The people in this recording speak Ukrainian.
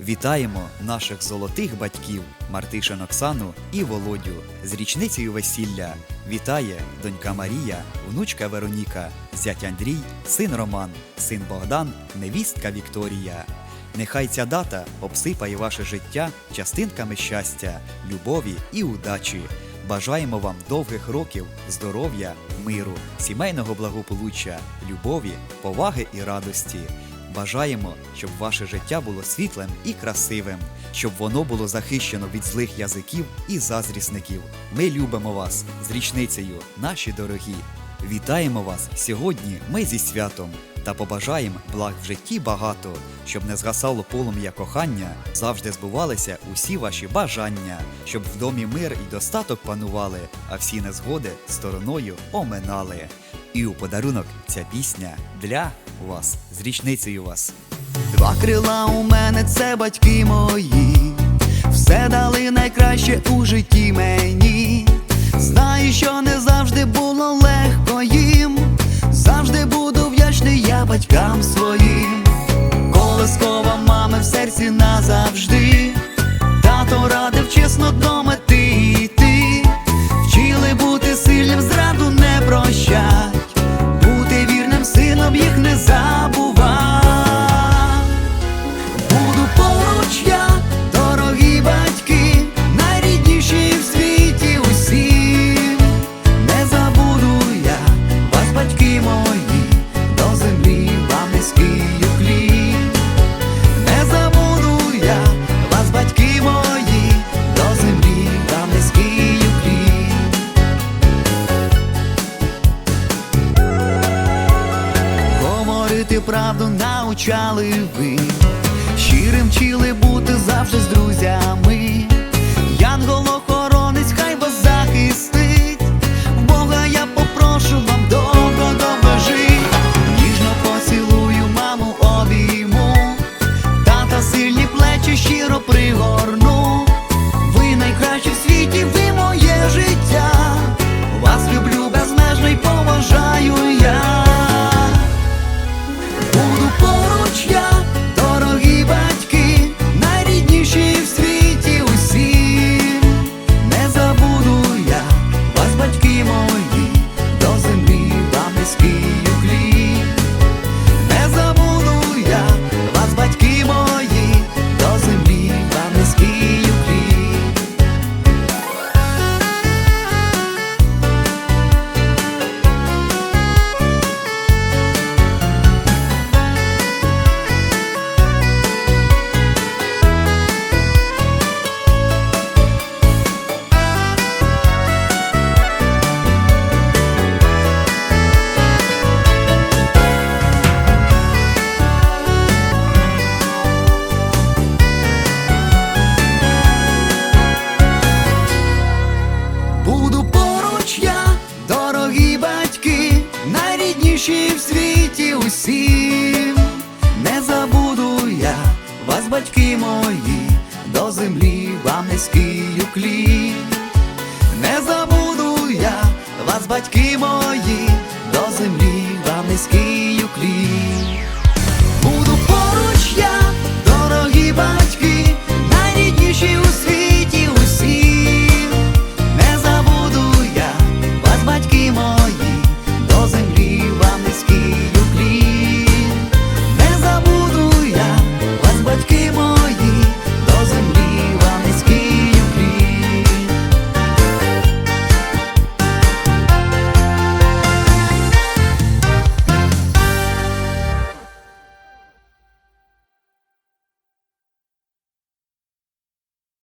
Вітаємо наших золотих батьків Мартишин Оксану і Володю з річницею весілля. Вітає донька Марія, внучка Вероніка, зять Андрій, син Роман, син Богдан, невістка Вікторія. Нехай ця дата обсипає ваше життя частинками щастя, любові і удачі. Бажаємо вам довгих років, здоров'я, миру, сімейного благополуччя, любові, поваги і радості. Бажаємо, щоб ваше життя було світлим і красивим, щоб воно було захищено від злих язиків і заздрісників. Ми любимо вас з річницею, наші дорогі. Вітаємо вас сьогодні. Ми зі святом та побажаємо благ в житті багато, щоб не згасало полум'я кохання, завжди збувалися усі ваші бажання, щоб в домі мир і достаток панували, а всі незгоди стороною оминали. І у подарунок ця пісня для вас з річницею вас. Два крила у мене це батьки мої, все дали найкраще у житті мені. Знаю, що не завжди було легко їм. Завжди буду вдячний я батькам своїм. Говорити правду научали ви, щирим вчили бути завжди з друзями. Найрідніші в світі усім. Не забуду я вас, батьки мої, до землі вам низький уклін. Не забуду я вас, батьки мої, до землі вам низький